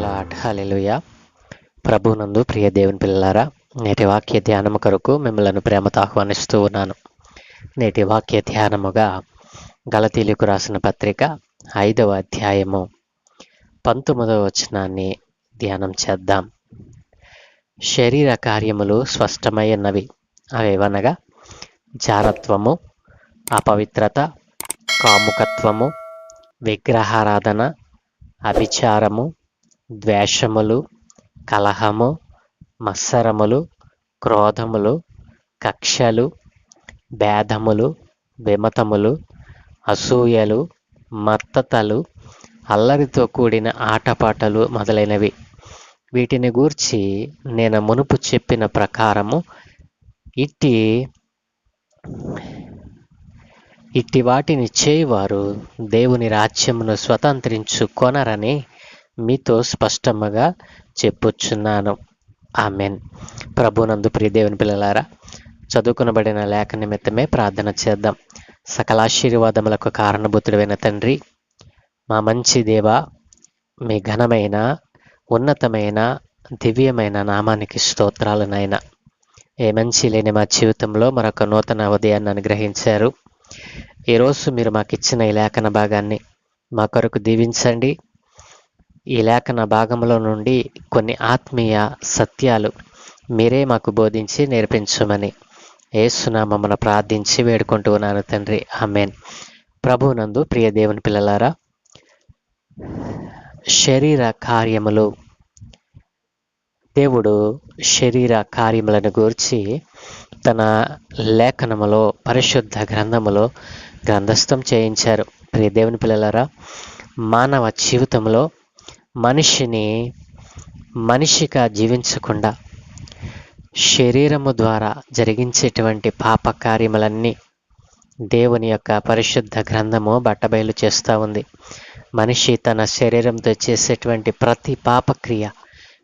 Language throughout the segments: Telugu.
లాట్ హలెలుయ ప్రభునందు ప్రియ దేవుని పిల్లలారా నేటి వాక్య ధ్యానము కొరకు మిమ్మల్ని ప్రేమతో ఆహ్వానిస్తూ ఉన్నాను. నేటి వాక్య ధ్యానముగా గలతీలకు రాసిన పత్రిక ఐదవ అధ్యాయము పంతొమ్మిదవ వచనాన్ని ధ్యానం చేద్దాం. శరీర కార్యములు స్పష్టమైనవి. అవేవనగా జారత్వము అపవిత్రత కాముకత్వము విగ్రహారాధన అభిచారము ద్వేషములు కలహము మత్సరములు క్రోధములు కక్షలు భేదములు విమతములు అసూయలు మత్తతలు అల్లరితో కూడిన ఆటపాటలు మొదలైనవి. వీటిని గూర్చి నేను మునుపు చెప్పిన ప్రకారము ఇట్టి ఇట్టి వాటిని చేయువారు దేవుని రాజ్యమును స్వతంత్రించుకొనరని మీతో స్పష్టముగా చెప్పుచున్నాను. ఆమెన్. ప్రభునందు ప్రియదేవుని పిల్లలారా చదువుకునబడిన లేఖ నిమిత్తమే ప్రార్థన చేద్దాం. సకలాశీర్వాదములకు కారణభూతుడైన తండ్రి మా మంచి దేవ మీ ఘనమైన ఉన్నతమైన దివ్యమైన నామానికి స్తోత్రాలు ఏ మంచి లేని మా జీవితంలో మరొక నూతన ఉదయాన్ని అనుగ్రహించారు. ఈరోజు మీరు మాకు ఇచ్చిన ఈ లేఖన భాగాన్ని మా కొరకు దీవించండి. ఈ లేఖన భాగంలో నుండి కొన్ని ఆత్మీయ సత్యాలు మీరే మాకు బోధించి నేర్పించమని ఏసునామమున ప్రార్థించి వేడుకుంటూ ఉన్నాను తండ్రి. ఆమెన్. ప్రభునందు ప్రియ దేవుని పిల్లలారా శరీర కార్యములు దేవుడు శరీర కార్యములను గూర్చి తన లేఖనములో పరిశుద్ధ గ్రంథములో గ్రంథస్థం చేయించారు. ప్రియ దేవుని పిల్లలారా మానవ జీవితంలో మనిషిని మనిషిగా జీవించకుండా శరీరము ద్వారా జరిగించేటువంటి పాప కార్యములన్నీ దేవుని యొక్క పరిశుద్ధ గ్రంథము బట్టబయలు చేస్తూ ఉంది. మనిషి తన శరీరంతో చేసేటువంటి ప్రతి పాపక్రియ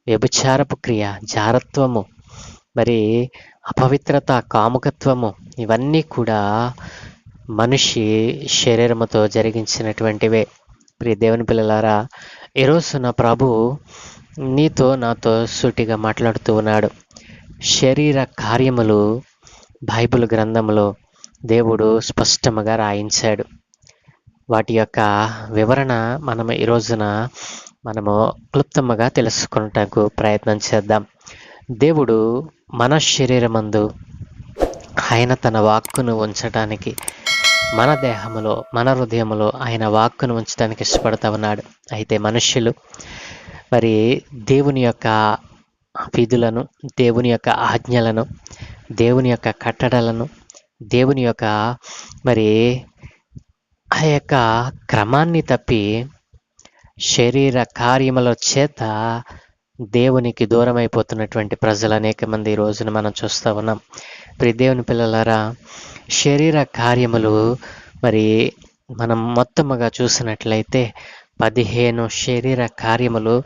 వ్యభిచారపు క్రియ జారత్వము మరి అపవిత్రత కాముకత్వము ఇవన్నీ కూడా మనిషి శరీరముతో జరిగించినటువంటివే. ప్రియ దేవుని పిల్లలారా ఈరోజు నా ప్రభు నీతో నాతో సూటిగా మాట్లాడుతూ ఉన్నాడు. శరీర కార్యములు బైబిల్ గ్రంథంలో దేవుడు స్పష్టముగా రాయించాడు. వాటి యొక్క వివరణ మనం ఈ రోజున మనము క్లుప్తముగా తెలుసుకున్నటకు ప్రయత్నం చేద్దాం. దేవుడు మన శరీరమందు ఆయన తన వాక్కును ఉంచడానికి మన దేహములో మన హృదయములో ఆయన వాక్కును ఉంచడానికి ఇష్టపడతా ఉన్నాడు. అయితే మనుష్యులు మరి దేవుని యొక్క విధులను దేవుని యొక్క ఆజ్ఞలను దేవుని యొక్క కట్టడలను దేవుని యొక్క మరి ఆ యొక్క క్రమాన్ని తప్పి శరీర కార్యముల చేత దేవునికి దూరం అయిపోతున్నటువంటి ప్రజలు అనేక మంది ఈ రోజున మనం చూస్తూ ఉన్నాం. ప్రి దేవుని పిల్లలారా శరీర కార్యములు మరి మనం మొత్తముగా చూసినట్లయితే పదిహేను శరీర కార్యములు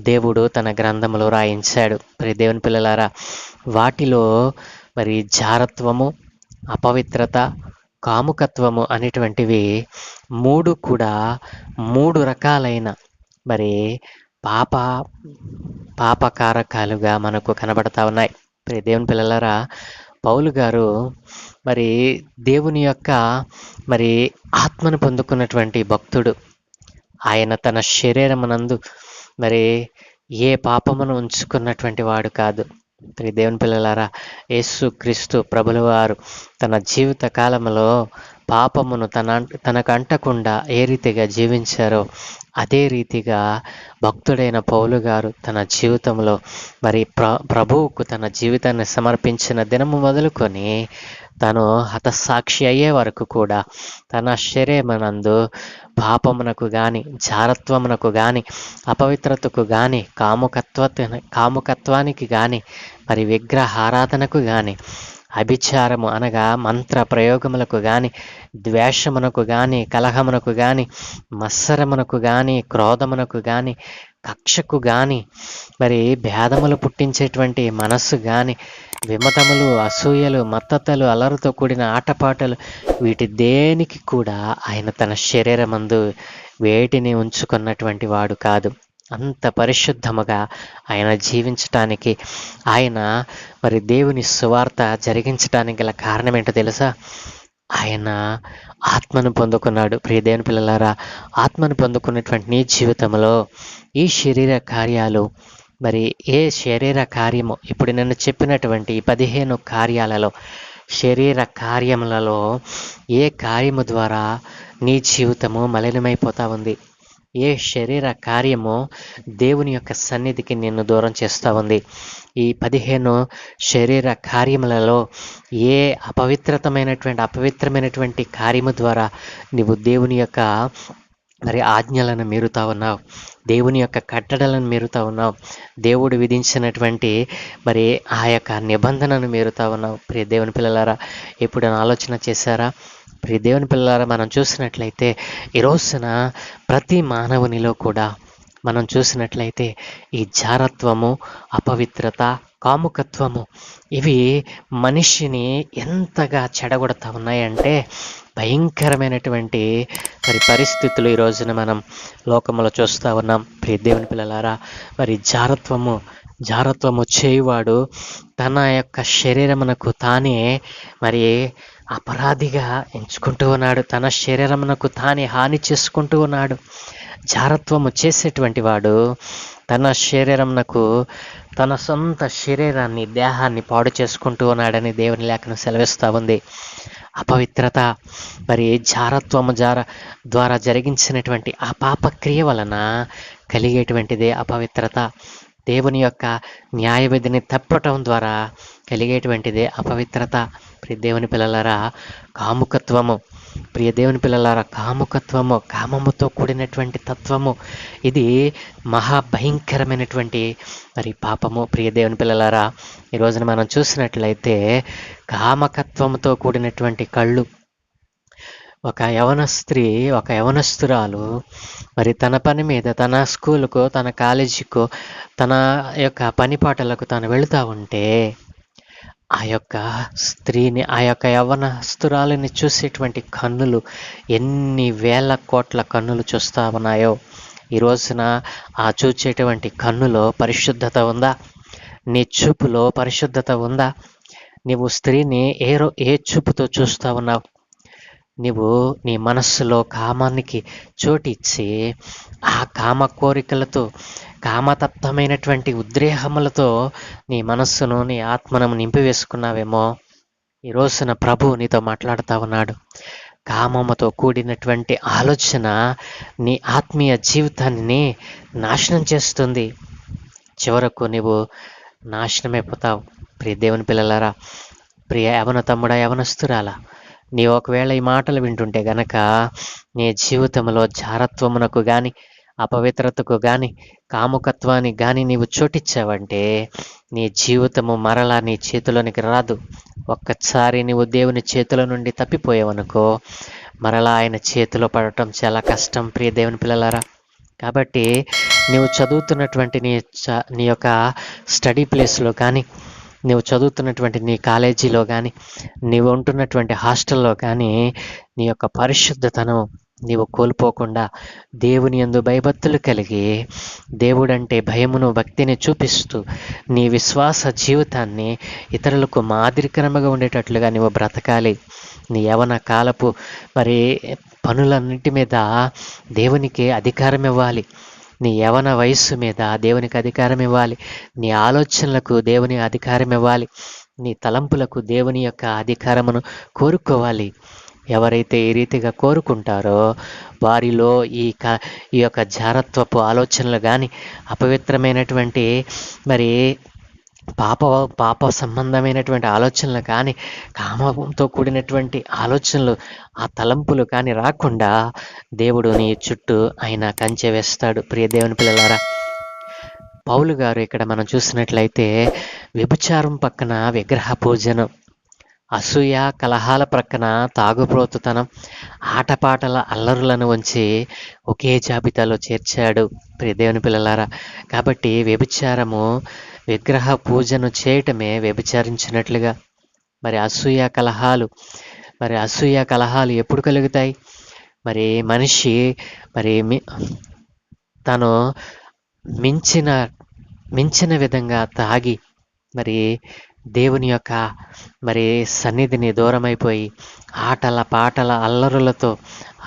దేవుడు తన గ్రంథములో రాయించాడు. ప్రి దేవుని పిల్లలారా వాటిలో మరి జారత్వము అపవిత్రత కాముకత్వము అనేటువంటివి మూడు కూడా మూడు రకాలైన మరి పాప పాపకారకాలుగా మనకు కనబడతా ఉన్నాయి. మరి దేవుని పిల్లలారా పౌలు గారు మరి దేవుని యొక్క మరి ఆత్మను పొందుకున్నటువంటి భక్తుడు. ఆయన తన శరీరమునందు మరి ఏ పాపమును ఉంచుకున్నటువంటి వాడు కాదు. ప్రియ దేవుని పిల్లలారా యేసు క్రీస్తు ప్రభులవారు తన జీవిత కాలంలో పాపమును తన తనకంటకుండా ఏ రీతిగా జీవించారో అదే రీతిగా భక్తుడైన పౌలు గారు తన జీవితంలో మరి ప్ర ప్రభువుకు తన జీవితాన్ని సమర్పించిన దినము మొదలుకొని తను హతసాక్షి అయ్యే వరకు కూడా తన శరీరమునందు పాపమునకు కానీ జారత్వమునకు కానీ అపవిత్రతకు కానీ కాముకత్వ కాముకత్వానికి కానీ మరి విగ్రహారాధనకు కానీ అభిచారము అనగా మంత్ర ప్రయోగములకు గాని ద్వేషమునకు గాని కలహమునకు గాని మత్సరమునకు గాని క్రోధమునకు గాని కక్షకు గాని మరి భేదములు పుట్టించేటువంటి మనస్సు గాని విమతములు అసూయలు మత్తతలు అలరుతో కూడిన ఆటపాటలు వీటి దేనికి కూడా ఆయన తన శరీరమందు వేటిని ఉంచుకున్నటువంటి వాడు కాదు. అంత పరిశుద్ధముగా ఆయన జీవించటానికి ఆయన మరి దేవుని సువార్త జరిగించడానికి గల కారణం ఏంటో తెలుసా? ఆయన ఆత్మను పొందుకున్నాడు. ప్రియ దేవుని పిల్లలారా ఆత్మను పొందుకున్నటువంటి నీ జీవితంలో ఈ శరీర కార్యాలు మరి ఏ శరీర కార్యము ఇప్పుడు నేను చెప్పినటువంటి పదిహేను కార్యాలలో శరీర కార్యములలో ఏ కార్యము ద్వారా నీ జీవితము మలినమైపోతా ఉంది? ఏ శరీర కార్యము దేవుని యొక్క సన్నిధికి నిన్ను దూరం చేస్తూ ఉంది. ఈ పదిహేను శరీర కార్యములలో ఏ అపవిత్రతమైనటువంటి అపవిత్రమైనటువంటి కార్యము ద్వారా నీవు దేవుని యొక్క మరి ఆజ్ఞలను మీరుతా ఉన్నావు. దేవుని యొక్క కట్టడలను మీరుతా ఉన్నావు. దేవుడు విధించినటువంటి మరి ఆ యొక్క నిబంధనను మీరుతా ఉన్నావు. ప్రియ దేవుని పిల్లలారా ఎప్పుడైనా ఆలోచన చేశారా? ప్రియ దేవుని పిల్లలారా మనం చూసినట్లయితే ఈ రోజున ప్రతి మానవునిలో కూడా మనం చూసినట్లయితే ఈ జారత్వము అపవిత్రత కాముకత్వము ఇవి మనిషిని ఎంతగా చెడగొడతా ఉన్నాయంటే భయంకరమైనటువంటి మరి పరిస్థితులు ఈ రోజున మనం లోకంలో చూస్తూ ఉన్నాం. ప్రియ దేవుని పిల్లలారా మరి జారత్వము జారత్వము చేయువాడు తన యొక్క శరీరమునకు తానే మరి అపరాధిగా ఎంచుకుంటూ ఉన్నాడు. తన శరీరమునకు తానే హాని చేసుకుంటూ ఉన్నాడు. జారత్వము చేసేటువంటి వాడు తన శరీరమునకు తన సొంత శరీరాన్ని దేహాన్ని పాడు చేసుకుంటూ ఉన్నాడని దేవుని లేఖను సెలవిస్తూ ఉంది. అపవిత్రత మరి జారత్వము జార ద్వారా జరిగించినటువంటి ఆ పాపక్రియ వలన కలిగేటువంటిదే అపవిత్రత. దేవుని యొక్క న్యాయవిధిని తప్పటం ద్వారా కలిగేటువంటిదే అపవిత్రత. మరి దేవుని పిల్లలరా కాముకత్వము. ప్రియ దేవుని పిల్లలారా కాముకత్వము కామముతో కూడినటువంటి తత్వము ఇది మహాభయంకరమైనటువంటి మరి పాపము. ప్రియ దేవుని పిల్లలారా ఈ రోజున మనం చూసినట్లయితే కామకత్వముతో కూడినటువంటి కళ్ళు. ఒక యవన స్త్రీ ఒక యవనస్తురాలు మరి తన పని మీద తన స్కూలుకో తన కాలేజీకో తన యొక్క పనిపాటలకు తను వెళుతూ ఉంటే ఆ యొక్క స్త్రీని ఆ యొక్క యవనస్తురాలిని చూసేటువంటి కన్నులు ఎన్ని వేల కోట్ల కన్నులు చూస్తా ఉన్నాయో. ఈ రోజున ఆ చూచేటువంటి కన్నులో పరిశుద్ధత ఉందా? నీ చూపులో పరిశుద్ధత ఉందా? నీవు స్త్రీని ఏ రో ఏ చూపుతో చూస్తా ఉన్నావు? నీవు నీ మనస్సులో కామానికి చోటిచ్చి ఆ కామ కోరికలతో కామతప్తమైనటువంటి ఉద్రేహములతో నీ మనస్సును నీ ఆత్మను నింపివేసుకున్నావేమో ఈ రోజున ప్రభు నీతో మాట్లాడుతూ ఉన్నాడు. కామముతో కూడినటువంటి ఆలోచన నీ ఆత్మీయ జీవితాన్ని నాశనం చేస్తుంది. చివరకు నీవు నాశనమైపోతావు. ప్రియ దేవుని పిల్లలారా ప్రియ యవన తమ్ముడా యవనస్తురాలా నీ ఒకవేళ ఈ మాటలు వింటుంటే గనక నీ జీవితంలో జారత్వమునకు కానీ అపవిత్రతకు గాని కాముకత్వానికి కానీ నీవు చోటిచ్చావంటే నీ జీవితము మరలా నీ చేతిలోనికి రాదు. ఒక్కసారి నీవు దేవుని చేతుల నుండి తప్పిపోయావనుకో మరలా ఆయన చేతిలో పడటం చాలా కష్టం ప్రియ దేవుని పిల్లలారా. కాబట్టి నీవు చదువుతున్నటువంటి నీ చ నీ యొక్క స్టడీ ప్లేస్లో కానీ నువ్వు చదువుతున్నటువంటి నీ కాలేజీలో కానీ నీవు ఉంటున్నటువంటి హాస్టల్లో కానీ నీ యొక్క పరిశుద్ధతను నీవు కోల్పోకుండా దేవుని యందు భయభక్తులు కలిగి దేవుడంటే భయమును భక్తిని చూపిస్తూ నీ విశ్వాస జీవితాన్ని ఇతరులకు మాదిరికరంగా ఉండేటట్లుగా నీవు బ్రతకాలి. నీ యవన కాలపు మరి పనులన్నిటి మీద దేవునికి అధికారం ఇవ్వాలి. నీ యవన వయస్సు మీద దేవునికి అధికారం ఇవ్వాలి. నీ ఆలోచనలకు దేవుని అధికారం ఇవ్వాలి. నీ తలంపులకు దేవుని యొక్క అధికారమును కోరుకోవాలి. ఎవరైతే ఈ రీతిగా కోరుకుంటారో వారిలో ఈ క ఈ యొక్క జారత్వపు ఆలోచనలు కానీ అపవిత్రమైనటువంటి మరి పాప పాప సంబంధమైనటువంటి ఆలోచనలు కానీ కామంతో కూడినటువంటి ఆలోచనలు ఆ తలంపులు కానీ రాకుండా దేవుడు నీ చుట్టూ ఆయన కంచె వేస్తాడు. ప్రియ దేవుని పిల్లలారా పౌలు గారు ఇక్కడ మనం చూసినట్లయితే వ్యభిచారం పక్కన విగ్రహ పూజనం అసూయ కలహాల ప్రక్కన తాగుప్రోతుతనం ఆటపాటల అల్లరులను ఉంచి ఒకే జాబితాలో చేర్చాడు ప్రియదేవుని పిల్లలారా. కాబట్టి వ్యభిచారము విగ్రహ పూజను చేయటమే వ్యభిచారించినట్లుగా. మరి అసూయ కలహాలు మరి అసూయ కలహాలు ఎప్పుడు కలుగుతాయి? మరి మనిషి మరి తను మించిన మించిన విధంగా తాగి మరి దేవుని యొక్క మరి సన్నిధిని దూరమైపోయి ఆటల పాటల అల్లరులతో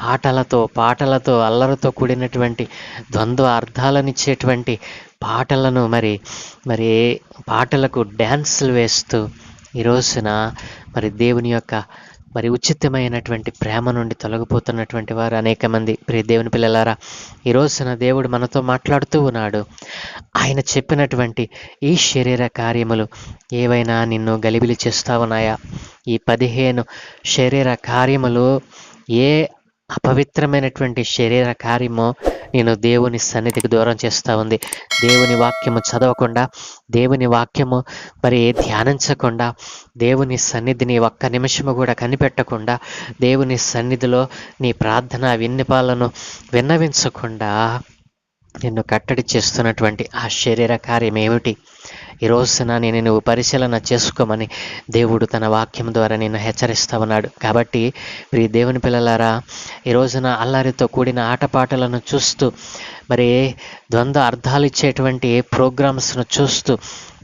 ఆటలతో పాటలతో అల్లరితో కూడినటువంటి ద్వంద్వ అర్థాలనిచ్చేటువంటి పాటలను మరి మరి పాటలకు డ్యాన్సులు వేస్తూ ఈ రోజున మరి దేవుని యొక్క మరి ఉచితమైనటువంటి ప్రేమ నుండి తొలగిపోతున్నటువంటి వారు అనేక మంది. ప్రియ దేవుని పిల్లలారా ఈరోజు నా దేవుడు మనతో మాట్లాడుతూ ఉన్నాడు. ఆయన చెప్పినటువంటి ఈ శరీర కార్యములు ఏవైనా నిన్ను గలిబిలి చేస్తా ఉన్నాయా? ఈ పదిహేను శరీర కార్యములు ఏ అపవిత్రమైనటువంటి శరీర కార్యము నేను దేవుని సన్నిధికి దూరం చేస్తూ ఉంది. దేవుని వాక్యము చదవకుండా దేవుని వాక్యము మరి ధ్యానించకుండా దేవుని సన్నిధిని ఒక్క నిమిషము కూడా కనిపెట్టకుండా దేవుని సన్నిధిలో నీ ప్రార్థన విన్నపాలను విన్నవించకుండా నిన్ను కట్టడి చేస్తున్నటువంటి ఆ శరీర కార్యం ఏమిటి ఈ రోజున నేను నువ్వు పరిశీలన చేసుకోమని దేవుడు తన వాక్యం ద్వారా నిన్ను హెచ్చరిస్తా ఉన్నాడు కాబట్టి ప్రియ దేవుని పిల్లలారా ఈ రోజున అల్లరితో కూడిన ఆటపాటలను చూస్తూ మరి ద్వంద్వ అర్థాలు ఇచ్చేటువంటి ప్రోగ్రామ్స్ను చూస్తూ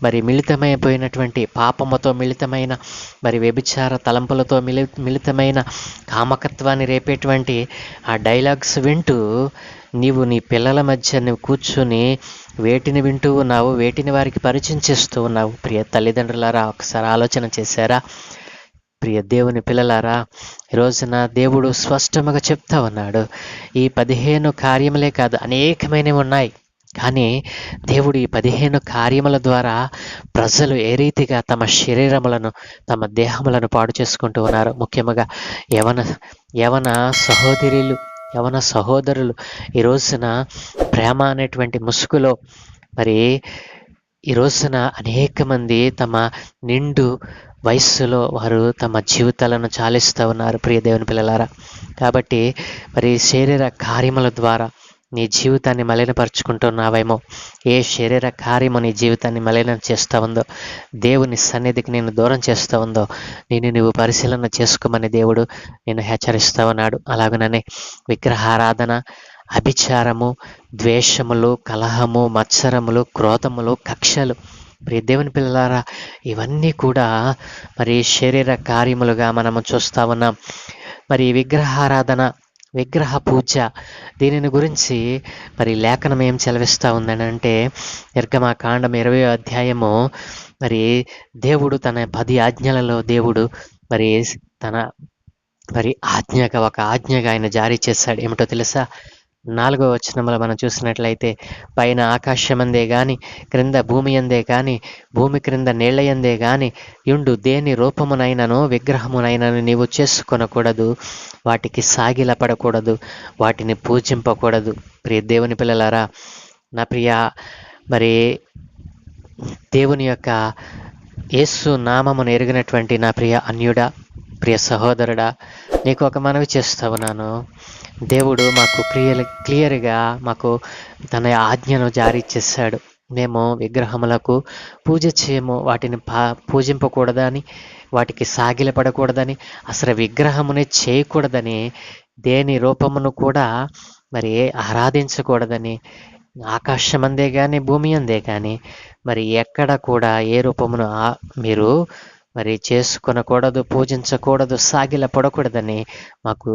మరి మిళితమైపోయినటువంటి పాపముతో మిళితమైన మరి వ్యభిచార తలంపులతో మిలి మిళితమైన కామకత్వాన్ని రేపేటువంటి ఆ డైలాగ్స్ వింటూ నీవు నీ పిల్లల మధ్య నువ్వు కూర్చుని వేటిని వింటూ ఉన్నావు వేటిని వారికి పరిచయం చేస్తూ ఉన్నావు? ప్రియ తల్లిదండ్రులారా ఒకసారి ఆలోచన చేశారా? ప్రియ దేవుని పిల్లలారా రోజున దేవుడు స్పష్టముగా చెప్తా ఉన్నాడు. ఈ పదిహేను కార్యములే కాదు అనేకమైనవి ఉన్నాయి. కానీ దేవుడు ఈ పదిహేను కార్యముల ద్వారా ప్రజలు ఏ రీతిగా తమ శరీరములను తమ దేహములను పాడు చేసుకుంటూ ఉన్నారు? ముఖ్యంగా యవన యవన సహోదరులు యవన సహోదరులు ఈ రోజున ప్రేమ అనేటువంటి ముసుగులో మరి ఈ రోజున అనేక మంది తమ నిండు వయస్సులో వారు తమ జీవితాలను చాలిస్తూ ఉన్నారు ప్రియ దేవుని పిల్లలారా. కాబట్టి మరి శరీర కార్యముల ద్వారా నీ జీవితాన్ని మలినపరుచుకుంటున్నావేమో? ఏ శరీర కార్యము నీ జీవితాన్ని మలినం చేస్తూ ఉందో? దేవుని సన్నిధికి నేను దూరం చేస్తూ ఉందో? నేను నువ్వు పరిశీలన చేసుకోమని దేవుడు నేను హెచ్చరిస్తూ ఉన్నాడు. అలాగనే విగ్రహారాధన అభిచారము ద్వేషములు కలహము మత్సరములు క్రోధములు కక్షలు. ప్రియ దేవుని పిల్లలారా ఇవన్నీ కూడా మరి శరీర కార్యములుగా మనము చూస్తా ఉన్నాం. మరి విగ్రహారాధన విగ్రహ పూజ. దీనిని గురించి మరి లేఖనం ఏం చెలవిస్తూ ఉందని అంటే నిర్గమాకాండం ఇరవై అధ్యాయము. మరి దేవుడు తన పది ఆజ్ఞలలో దేవుడు మరి తన మరి ఆజ్ఞగా ఒక ఆజ్ఞగా ఆయన జారీ చేశాడు. ఏమిటో తెలుసా? నాలుగో వచనంలో మనం చూసినట్లయితే పైన ఆకాశమందే గాని క్రింద భూమి అందే గాని భూమి క్రింద నీళ్ళయందే గాని యుండు దేని రూపమునైనను విగ్రహమునైనను నీవు చేసుకొనకూడదు వాటికి సాగిలపడకూడదు వాటిని పూజింపకూడదు. ప్రియ దేవుని పిల్లలారా నా ప్రియ మరి దేవుని యొక్క యేసు నామమును ఎరిగినటువంటి నా ప్రియ అన్యుడా ప్రియ సహోదరుడా నీకు ఒక మనవి చేస్తా ఉన్నాను. దేవుడు మాకు క్లియర్ క్లియర్గా మాకు తన ఆజ్ఞను జారీ చేశాడు. మేము విగ్రహములకు పూజ చేయము వాటిని పా పూజింపకూడదని వాటికి సాగిలపడకూడదని అసలు విగ్రహమునే చేయకూడదని దేని రూపమును కూడా మరి ఆరాధించకూడదని ఆకాశం అందే కానీ భూమి అందే కానీ మరి ఎక్కడ కూడా ఏ రూపమును మీరు మరి చేసుకొనకూడదు పూజించకూడదు సాగిల పడకూడదని మాకు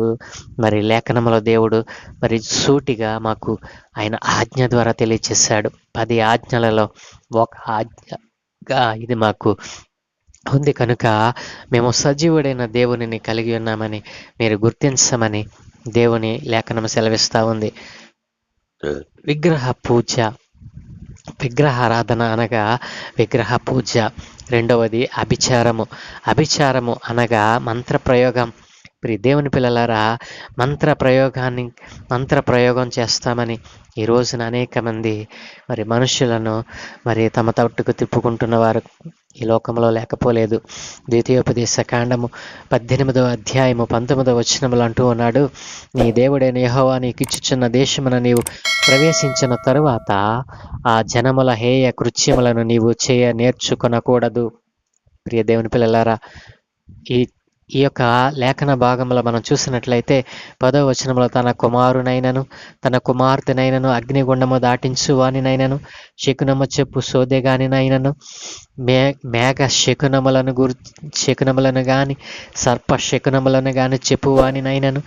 మరి లేఖనములో దేవుడు మరి సూటిగా మాకు ఆయన ఆజ్ఞ ద్వారా తెలియచేశాడు. పది ఆజ్ఞలలో ఒక ఆజ్ఞగా ఇది మాకు ఉంది కనుక మేము సజీవుడైన దేవునిని కలిగి ఉన్నామని మీరు గుర్తించమని దేవుని లేఖనం సెలవిస్తూ ఉంది. విగ్రహ పూజ విగ్రహారాధన అనగా విగ్రహ పూజ. రెండవది అభిచారము. అభిచారము అనగా మంత్ర ప్రియ ప్రి దేవుని పిల్లలారా మంత్ర ప్రయోగాన్ని మంత్ర ప్రయోగం చేస్తామని ఈ రోజున అనేక మంది మరి మనుషులను మరి తమ తట్టుకు తిప్పుకుంటున్న వారు ఈ లోకంలో లేకపోలేదు. ద్వితీయోపదేశ కాండము పద్దెనిమిదవ అధ్యాయము పంతొమ్మిదవ వచనములు అంటూ ఉన్నాడు నీ దేవుడైన యహోవా నీకు ఇచ్చుచున్న దేశమున నీవు ప్రవేశించిన తరువాత ఆ జనముల హేయ కృత్యములను నీవు చేయ నేర్చుకొనకూడదు. ప్రియ దేవుని పిల్లలారా ఈ ఈ యొక్క లేఖన భాగంలో మనం చూసినట్లయితే పదవ వచనంలో తన కుమారునైనను తన కుమార్తెనైనను అగ్నిగుండము దాటించు వానినైనను శకునము చెప్పు సోదెగానినైనను మే మేఘ శకునములను గురి శకునములను గాని సర్ప శకునములను గాని చెప్పు వానినైనను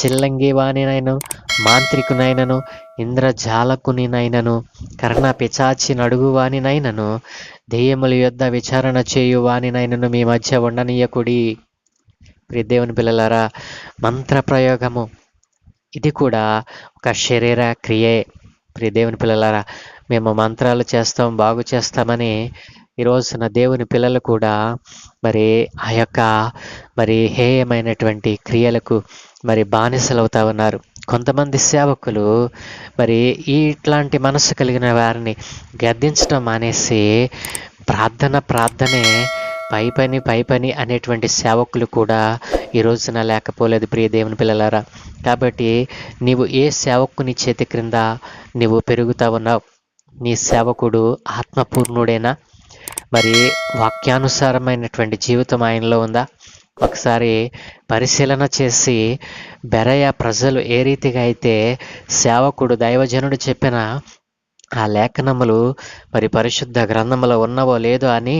చిల్లంగి వానినైను మాంత్రికునైనను ఇంద్రజాలకునినైనను కర్ణ పిచాచి నడుగువానినైనను దెయ్యముల యొద్ద విచారణ చేయు వానినైనను మీ మధ్య ఉండనీయకుడి. ప్రియ దేవుని పిల్లలారా మంత్ర ప్రయోగము. ఇది కూడా ఒక శరీర క్రియే. ప్రియ దేవుని పిల్లలారా మేము మంత్రాలు చేస్తాం బాగు చేస్తామని ఈ రోజున దేవుని పిల్లలు కూడా మరి ఆ యొక్క మరి హేయమైనటువంటి క్రియలకు మరి బానిసలవుతా ఉన్నారు. కొంతమంది సేవకులు మరి ఈ ఇట్లాంటి మనసు కలిగిన వారిని గద్దించడం మానేసి ప్రార్థన ప్రార్థనే పై పని పై పని అనేటువంటి సేవకులు కూడా ఈ రోజున లేకపోలేదు ప్రియ దేవుని పిల్లలారా. కాబట్టి నీవు ఏ సేవకుని చేతి క్రింద నీవు పెరుగుతా ఉన్నావు? నీ సేవకుడు ఆత్మపూర్ణుడేనా? మరి వాక్యానుసారమైనటువంటి జీవితం ఆయనలో ఉందా? ఒకసారి పరిశీలన చేసి బెరయ ప్రజలు ఏ రీతిగా అయితే సేవకుడు దైవజనుడు చెప్పిన ఆ లేఖనములు మరి పరిశుద్ధ గ్రంథములో ఉన్నవో లేదో అని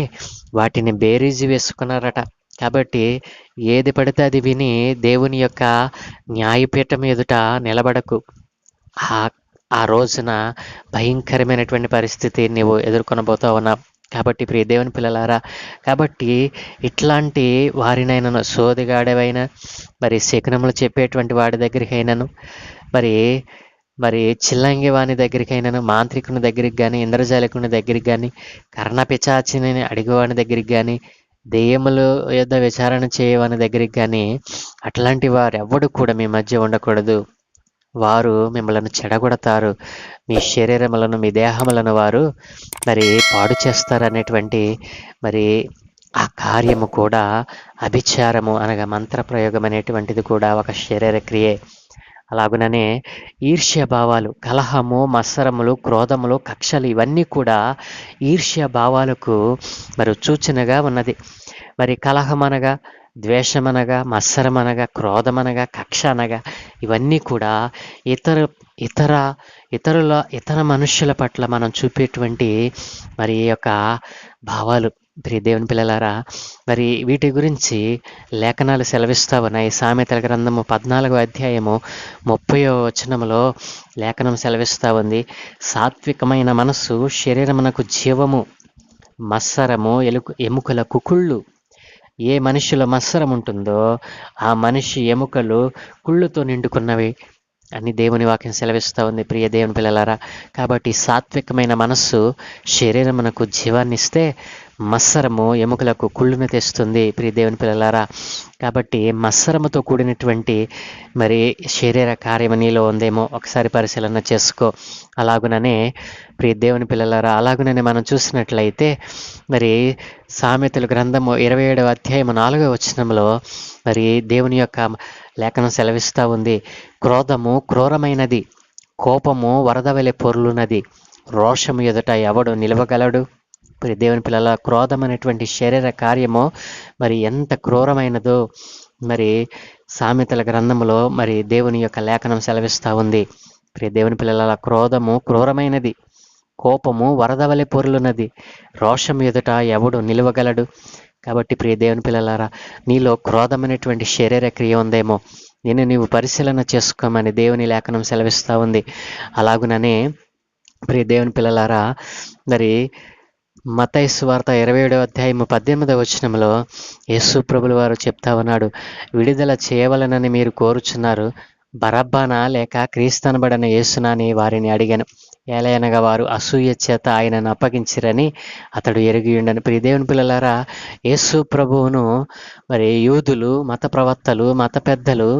వాటిని బేరీజు వేసుకున్నారట. కాబట్టి ఏది పడితే అది విని దేవుని యొక్క న్యాయపీఠం ఎదుట నిలబడకు. ఆ ఆ రోజున భయంకరమైనటువంటి పరిస్థితి నీవు ఎదుర్కొనబోతా ఉన్నావు. కాబట్టి ప్రియ దేవుని పిల్లలారా కాబట్టి ఇట్లాంటి వారినైనాను సోదిగాడవైనా మరి శకునములు చెప్పేటువంటి వాడి దగ్గరికి అయినను మరి మరి చిల్లంగి వాని దగ్గరికైనాను మాంత్రికుని దగ్గరికి కానీ ఇంద్రజాలకుని దగ్గరికి కానీ కర్ణపిచాచిని అడిగేవాని దగ్గరికి కానీ దెయ్యములు యొద్ద విచారణ చేయవాని దగ్గరికి కానీ అట్లాంటి వారు ఎవడు కూడా మీ మధ్య ఉండకూడదు. వారు మిమ్మల్ని చెడగొడతారు. మీ శరీరములను మీ దేహములను వారు మరి పాడు చేస్తారు అనేటువంటి మరి ఆ కార్యము కూడా అభిచారము అనగా మంత్ర ప్రయోగం అనేటువంటిది కూడా ఒక శరీర క్రియే అలాగుననే ఈర్ష్య భావాలు కలహము మత్సరములు క్రోధములు కక్షలు ఇవన్నీ కూడా ఈర్ష్య భావాలకు మరి సూచనగా ఉన్నది. మరి కలహం అనగా ద్వేషమనగా మత్సరమనగా క్రోధమనగా కక్ష అనగా ఇవన్నీ కూడా ఇతర ఇతర ఇతరుల ఇతర మనుష్యుల పట్ల మనం చూపేటువంటి మరి యొక్క భావాలు. ప్రియ దేవుని పిల్లలారా మరి వీటి గురించి లేఖనాలు సెలవిస్తా ఉన్నాయి. సామెతల గ్రంథము పద్నాలుగో అధ్యాయము ముప్పయో వచనములో లేఖనం సెలవిస్తా ఉంది. సాత్వికమైన మనస్సు శరీరమునకు జీవము మత్సరము ఎలుకు ఎముకల కుకుళ్ళు. ఏ మనుషుల మత్సరం ఉంటుందో ఆ మనిషి ఎముకలు కుళ్ళుతో నిండుకున్నవి అని దేవుని వాక్యం సెలవిస్తూ ఉంది ప్రియ దేవుని పిల్లలారా. కాబట్టి సాత్వికమైన మనస్సు శరీరమునకు జీవాన్ని ఇస్తే మత్సరము ఎముకలకు కుళ్ళును తెస్తుంది ప్రియ దేవుని పిల్లలారా. కాబట్టి మత్సరముతో కూడినటువంటి మరి శరీర కార్యము నీలో ఉందేమో ఒకసారి పరిశీలన చేసుకో. అలాగుననే ప్రియ దేవుని పిల్లలారా అలాగుననే మనం చూసినట్లయితే మరి సామెతలు గ్రంథము ఇరవై ఏడవ అధ్యాయము నాలుగవ వచనంలో మరి దేవుని యొక్క లేఖనం సెలవిస్తూ ఉంది. క్రోధము క్రూరమైనది కోపము వరద వెలె పొర్లునది రోషము ఎదుట ఎవడు నిలవగలడు? మరి దేవుని పిల్లల క్రోధం అనేటువంటి శరీర కార్యము మరి ఎంత క్రూరమైనదో మరి సామెతల గ్రంథములో మరి దేవుని యొక్క లేఖనం సెలవిస్తూ ఉంది. ప్రియ దేవుని పిల్లల క్రోధము క్రూరమైనది. కోపము వరదవలె పొరులున్నది. రోషం ఎదుట ఎవడు నిలవగలడు? కాబట్టి ప్రియ దేవుని పిల్లలారా నీలో క్రోధం అనేటువంటి శరీర క్రియ ఉందేమో నేను నీవు పరిశీలన చేసుకోమని దేవుని లేఖనం సెలవిస్తూ ఉంది. అలాగుననే ప్రియ దేవుని పిల్లలారా మరి మతైసు వార్త ఇరవై ఏడవ అధ్యాయము పద్దెనిమిదవ వచనంలో యేసు ప్రభుల వారు చెప్తా ఉన్నాడు విడుదల చేయవలనని మీరు కోరుచున్నారు. బరబ్బానా లేక క్రీస్తనబడిన యేసునా అని వారిని అడిగాను. ఏలయనగా వారు అసూయ చేత ఆయనను అప్పగించిరని అతడు ఎరిగి ఉండను. ప్రియ దేవుని పిల్లలారా యేసు ప్రభువును మరి యూదులు మత ప్రవక్తలు మత పెద్దలు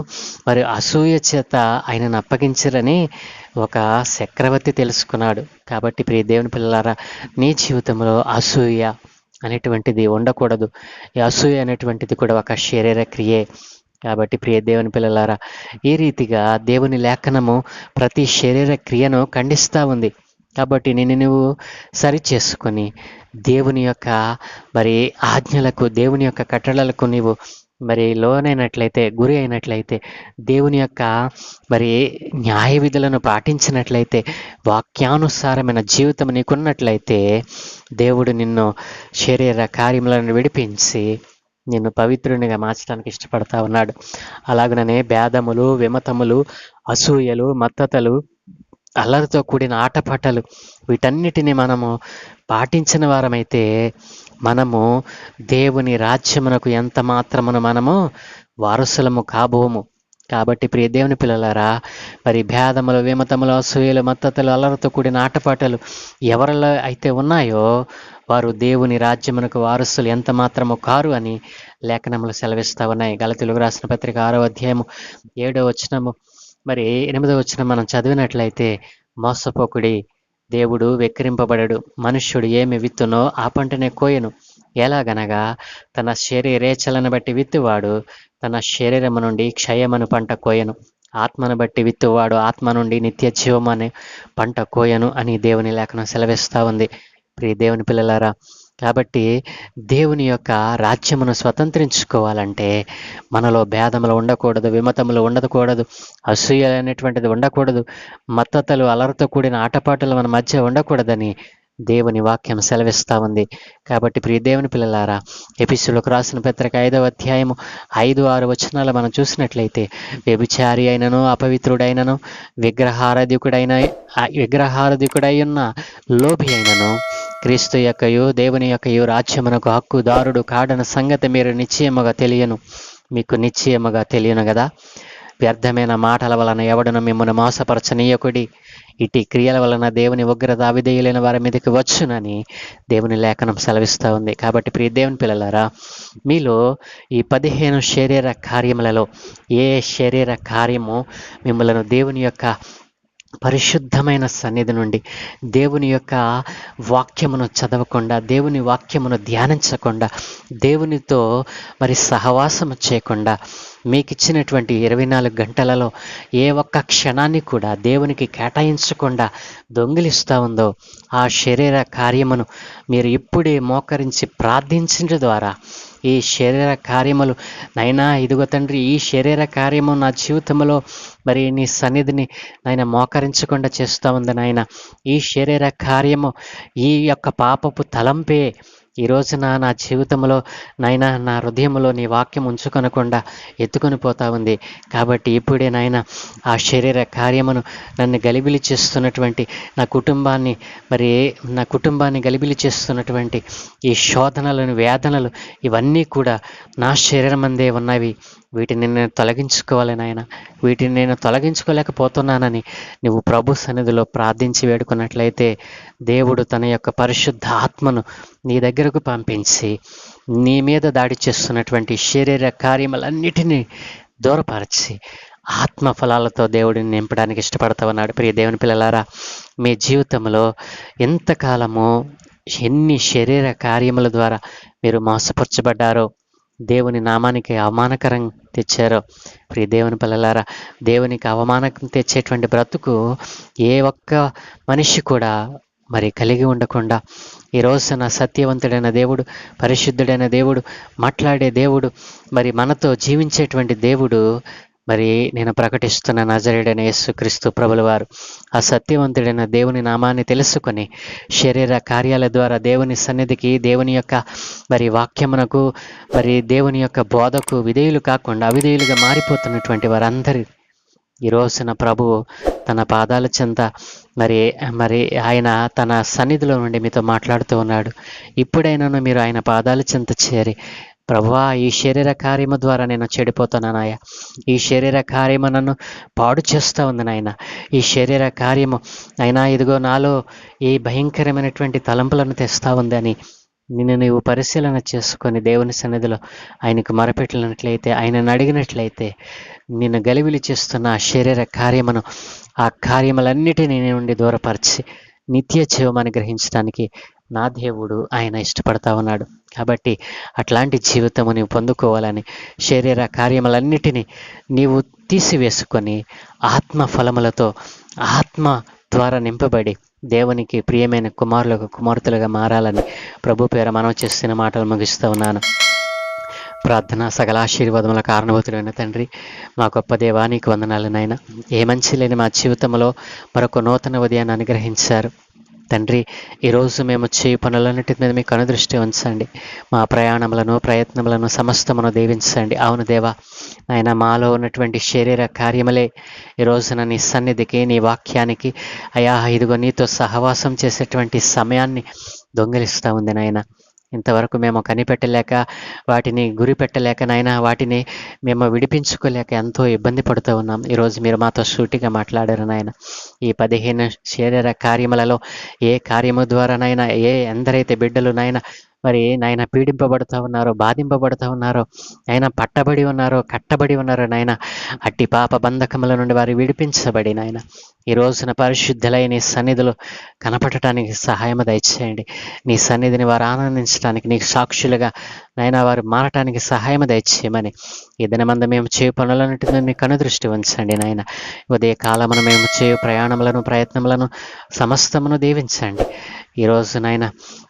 మరి అసూయ చేత ఆయనను అప్పగించిరని ఒక చక్రవర్తి తెలుసుకున్నాడు. కాబట్టి ప్రియ దేవుని పిల్లలారా నీ జీవితంలో అసూయ అనేటువంటిది ఉండకూడదు. ఈ అసూయ అనేటువంటిది కూడా ఒక శరీర క్రియే. కాబట్టి ప్రియ దేవుని పిల్లలారా ఈ రీతిగా దేవుని లేఖనము ప్రతి శరీర క్రియను ఖండిస్తూ ఉంది. కాబట్టి నేను నువ్వు సరి చేసుకొని దేవుని యొక్క మరి ఆజ్ఞలకు దేవుని యొక్క కట్టడలకు నీవు మరి లోనైనట్లయితే గురి అయినట్లయితే దేవుని యొక్క మరి న్యాయ విధులను పాటించినట్లయితే వాక్యానుసారమైన జీవితం నీకున్నట్లయితే దేవుడు నిన్ను శరీర కార్యములను విడిపించి నిన్ను పవిత్రునిగా మార్చడానికి ఇష్టపడతా ఉన్నాడు. అలాగనే భేదములు విమతములు అసూయలు మత్తతలు అల్లరితో కూడిన ఆటపాటలు వీటన్నిటిని మనము పాటించిన వారమైతే మనము దేవుని రాజ్యమునకు ఎంత మాత్రమును మనము వారసులము కాబోము. కాబట్టి ప్రియ దేవుని పిల్లలారా మరి భేదములు విమతములు అసూయలు మత్తతలు అల్లరతో కూడిన ఆటపాటలు ఎవరిలో అయితే ఉన్నాయో వారు దేవుని రాజ్యమునకు వారసులు ఎంత మాత్రము కారు అని లేఖనములు సెలవిస్తూ ఉన్నాయి. గలతులకు రాసిన పత్రిక ఆరో అధ్యాయము ఏడో వచనము. మరి ఎనిమిదో వచనం మనం చదివినట్లయితే మోసపోకుడి దేవుడు వెక్కిరింపబడడు. మనుష్యుడు ఏమి విత్తునో ఆ పంటనే కోయను. ఎలాగనగా తన శరీరేచ్ఛలను బట్టి విత్తువాడు తన శరీరము నుండి క్షయమను పంట కోయను. ఆత్మను బట్టి విత్తువాడు ఆత్మ నుండి నిత్య జీవమనే పంట కోయను అని దేవుని లేఖనం సెలవిస్తూ ఉంది. ప్రియ దేవుని పిల్లలారా కాబట్టి దేవుని యొక్క రాజ్యమును స్వతంత్రించుకోవాలంటే మనలో భేదములు ఉండకూడదు విమతములు ఉండకూడదు అసూయ అనేటువంటిది ఉండకూడదు మత్తతలు అలరతో కూడిన ఆటపాటలు మన మధ్య ఉండకూడదని దేవుని వాక్యం సెలవిస్తూ ఉంది. కాబట్టి ప్రియ దేవుని పిల్లలారా ఎపిసులకు రాసిన పత్రిక ఐదవ అధ్యాయము ఐదు ఆరు వచనాలు మనం చూసినట్లయితే వ్యభిచారి అయినను అపవిత్రుడైనను విగ్రహారాధికుడైన ఆ విగ్రహారాధికుడై ఉన్న లోభి అయినను క్రీస్తు యొక్కయు దేవుని యొక్కయు రాజ్యమునకు హక్కుదారుడు కాడన సంగతి మీరు నిశ్చయముగా తెలియను. మీకు నిశ్చయముగా తెలియను కదా వ్యర్థమైన మాటల వలన ఎవడను మిమ్మల్ని మోసపరచనీయకుడి? ఇటు క్రియల వలన దేవుని ఉగ్రత అవిధేయులైన వారి మీదకి వచ్చునని దేవుని లేఖనం సెలవిస్తూ ఉంది. కాబట్టి ప్రియ దేవుని పిల్లలారా మీలో ఈ పదిహేను శరీర కార్యములలో ఏ శరీర కార్యము మిమ్మలను దేవుని యొక్క పరిశుద్ధమైన సన్నిధి నుండి దేవుని యొక్క వాక్యమును చదవకుండా దేవుని వాక్యమును ధ్యానించకుండా దేవునితో మరి సహవాసము చేయకుండా మీకు ఇచ్చినటువంటి ఇరవై నాలుగు గంటలలో ఏ ఒక్క క్షణాన్ని కూడా దేవునికి కేటాయించకుండా దొంగిలిస్తూ ఉందో ఆ శరీర కార్యమును మీరు ఇప్పుడే మోకరించి ప్రార్థించడం ద్వారా ఈ శరీర కార్యములు. నైనా ఇదిగో తండ్రి ఈ శరీర కార్యము నా జీవితంలో మరి నీ సన్నిధిని నాయన మోకరించకుండా చేస్తూ ఉంది నాయన. ఈ శరీర కార్యము ఈ యొక్క పాపపు తలంపే ఈ రోజున నా జీవితంలో నాయన నా హృదయంలో నీ వాక్యం ఉంచుకొనకుండా ఎత్తుకొని పోతా ఉంది. కాబట్టి ఇప్పుడే నాయన ఆ శరీర కార్యమును నన్ను గలిబిలి చేస్తున్నటువంటి నా కుటుంబాన్ని మరి నా కుటుంబాన్ని గలిబిలి చేస్తున్నటువంటి ఈ శోధనలను వేదనలు ఇవన్నీ కూడా నా శరీరం అందే ఉన్నవి. వీటిని నేను తొలగించుకోవాలి నాయన. వీటిని నేను తొలగించుకోలేకపోతున్నానని నువ్వు ప్రభు సన్నిధిలో ప్రార్థించి వేడుకున్నట్లయితే దేవుడు తన యొక్క పరిశుద్ధ ఆత్మను నీ దగ్గరకు పంపించి నీ మీద దాడి చేస్తున్నటువంటి శరీర కార్యములన్నిటినీ దూరపరిచి ఆత్మ ఫలాలతో దేవుడిని నింపడానికి ఇష్టపడతా ఉన్నాడు ప్రియ దేవుని పిల్లలారా మీ జీవితంలో ఎంతకాలము ఎన్ని శరీర కార్యముల ద్వారా మీరు మోసపరచబడ్డారో దేవుని నామానికి అవమానకరం తెచ్చారో. ప్రియ దేవుని పిల్లలారా దేవునికి అవమానం తెచ్చేటువంటి బ్రతుకు ఏ ఒక్క మనిషి కూడా మరి కలిగి ఉండకుండా ఈ రోజున సత్యవంతుడైన దేవుడు పరిశుద్ధుడైన దేవుడు మాట్లాడే దేవుడు మరి మనతో జీవించేటువంటి దేవుడు మరి నేను ప్రకటిస్తున్న నజరేడైన యేసు క్రీస్తు ప్రభుల వారు ఆ సత్యవంతుడైన దేవుని నామాన్ని తెలుసుకొని శరీర కార్యాల ద్వారా దేవుని సన్నిధికి దేవుని యొక్క మరి వాక్యమునకు మరి దేవుని యొక్క బోధకు విధేయులు కాకుండా అవిధేయులుగా మారిపోతున్నటువంటి వారందరి ఈ రోజున ప్రభువు తన పాదాల చెంత మరి మరి ఆయన తన సన్నిధిలో నుండి మీతో మాట్లాడుతూ ఉన్నాడు. ఇప్పుడైనాను మీరు ఆయన పాదాల చెంత చేరి ప్రభువా ఈ శరీర కార్యము ద్వారా నేను చెడిపోతున్నానాయ ఈ శరీర కార్యము నన్ను పాడు చేస్తూ ఉంది నాయన. ఈ శరీర కార్యము అయినా ఇదిగో నాలో ఈ భయంకరమైనటువంటి తలంపులను తెస్తా ఉందని నిన్ను నీవు పరిశీలన చేసుకొని దేవుని సన్నిధిలో ఆయనకు మరపెట్టినట్లయితే ఆయనను అడిగినట్లయితే నిన్ను గలివిలి చేస్తున్న ఆ శరీర కార్యమును ఆ కార్యములన్నిటినీ నుండి దూరపరిచి నిత్య జీవమాన్ని గ్రహించడానికి నా దేవుడు ఆయన ఇష్టపడతా ఉన్నాడు. కాబట్టి అట్లాంటి జీవితము నీవు పొందుకోవాలని శరీర కార్యములన్నిటినీ నీవు తీసివేసుకొని ఆత్మ ఫలములతో ఆత్మ ద్వారా నింపబడి దేవునికి ప్రియమైన కుమారులకు కుమార్తెలుగా మారాలని ప్రభు పేర మనం చేస్తున్న మాటలు ముగిస్తూ ఉన్నాను. ప్రార్థన సకల ఆశీర్వాదముల కారణభూతుడైన తండ్రి మా గొప్ప దేవానికి వందనాలనైనా వందనాలు నాయన. ఏ మంచి లేని మా జీవితంలో మరొక నూతన ఉదయాన్ని అనుగ్రహించారు. తండ్రి ఈరోజు మేము చేయి పనులన్నిటి మీద మీకు అనుదృష్టి ఉంచండి. మా ప్రయాణములను ప్రయత్నములను సమస్తమును దీవించండి. అవును దేవా ఆయన మాలో ఉన్నటువంటి శరీర కార్యములే ఈ రోజున నీ సన్నిధికి నీ వాక్యానికి అయా ఇదిగో నీతో సహవాసం చేసేటువంటి సమయాన్ని దొంగిలిస్తూ ఉంది నాయన. ఇంతవరకు మేము కనిపెట్టలేక వాటిని గురి పెట్టలేక నాయన వాటిని మేము విడిపించుకోలేక ఎంతో ఇబ్బంది పడుతూ ఉన్నాం. ఈరోజు మీరు మాతో సూటిగా మాట్లాడారు నాయన. ఈ పదిహేను శరీర కార్యములలో ఏ కార్యము ద్వారానైనా ఏ ఎందరైతే బిడ్డలు నాయన మరి నాయన పీడింపబడుతూ ఉన్నారో బాధింపబడుతూ ఉన్నారో ఆయన పట్టబడి ఉన్నారో కట్టబడి ఉన్నారో నాయన అట్టి పాప బంధకముల నుండి వారు విడిపించబడి నాయన. ఈ రోజున పరిశుద్ధులై నీ సన్నిధిలో కనపడటానికి సహాయం దయచేయండి. నీ సన్నిధిని వారు ఆనందించడానికి నీకు సాక్షులుగా నాయన వారు మారటానికి సహాయం దయచేయమని. ఈ దినమందు మేము చేయు పనులన్నింటినీ మీ కనుదృష్టి ఉంచండి నాయన. ఉదయ కాలమును మేము చేయు ప్రయాణములను ప్రయత్నములను సమస్తమును దీవించండి. ఈరోజు నాయన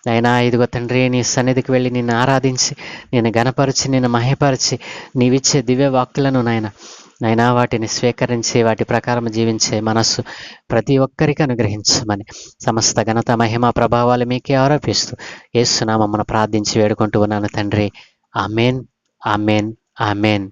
నాయన ఇదిగో తండ్రి నీ సన్నిధికి వెళ్ళి నిన్ను ఆరాధించి నేను గనపరిచి నేను మహిపరిచి నీవిచ్చే దివ్య వాక్కులను నాయన నైనా వాటిని స్వీకరించి వాటి ప్రకారం జీవించే మనస్సు ప్రతి ఒక్కరికి అనుగ్రహించమని సమస్త ఘనత మహిమ ప్రభావాలు మీకే ఆరోపిస్తూ ఏసునామమ్మను ప్రార్థించి వేడుకుంటూ ఉన్నాను తండ్రి. Amen amen amen.